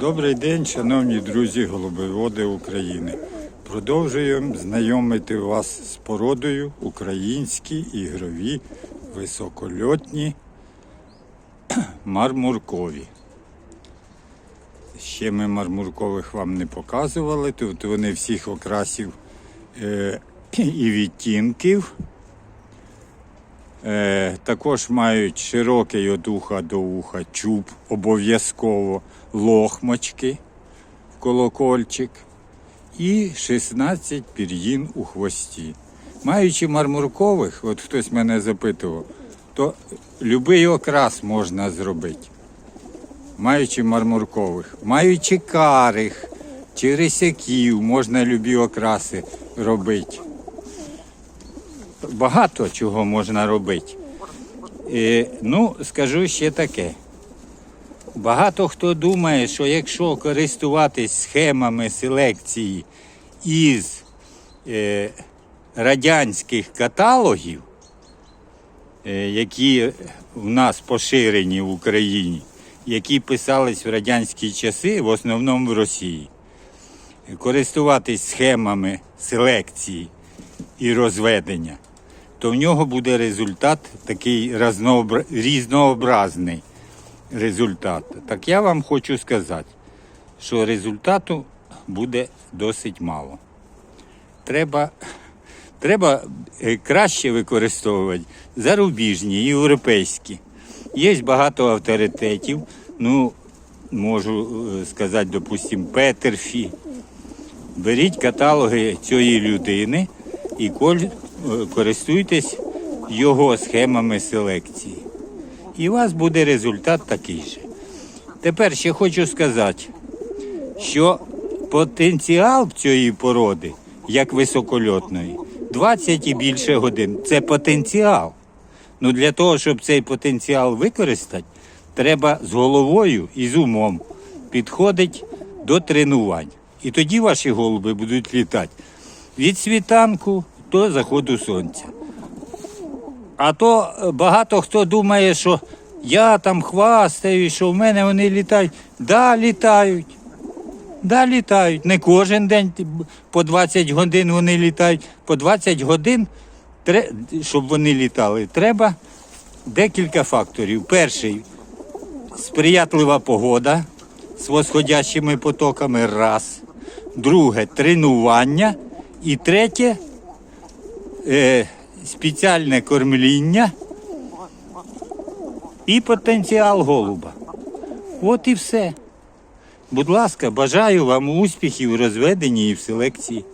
Добрий день, шановні друзі голубоводи України. Продовжуємо знайомити вас з породою українські ігрові високольотні мармуркові. Ще ми мармуркових вам не показували. Тут вони всіх окрасів е, і відтінків. Е, також мають широкий від уха до уха чуб, обов'язково лохмочки колокольчик і 16 пір'їн у хвості. Маючи мармуркових, от хтось мене запитував, то будь-який окрас можна зробити. Маючи мармуркових, маючи карих чи рисяків, можна любі окраси робити багато чого можна робити. Е, ну, скажу ще таке. Багато хто думає, що якщо користуватись схемами селекції із е, радянських каталогів, е, які в нас поширені в Україні, які писались в радянські часи, в основному в Росії, користуватись схемами селекції і розведення, то в нього буде результат такий різнообразний результат. Так я вам хочу сказати, що результату буде досить мало. Треба, треба е, краще використовувати зарубіжні, європейські. Є багато авторитетів. Ну, можу е, сказати, допустимо, Петерфі. Беріть каталоги цієї людини і користуйтесь його схемами селекції. І у вас буде результат такий же. Тепер ще хочу сказати, що потенціал цієї породи, як високольотної, 20 і більше годин це потенціал. Ну для того, щоб цей потенціал використати, треба з головою і з умом підходити до тренувань. І тоді ваші голуби будуть літати від світанку до заходу сонця. А то багато хто думає, що я там хвастаю, що в мене вони літають. Да, літають. Да, літають. Не кожен день по 20 годин вони літають. По 20 годин, щоб вони літали, треба декілька факторів. Перший сприятлива погода з восходящими потоками раз. Друге тренування. І третє е, спеціальне кормління і потенціал голуба. От і все. Будь ласка, бажаю вам успіхів у розведенні і в селекції.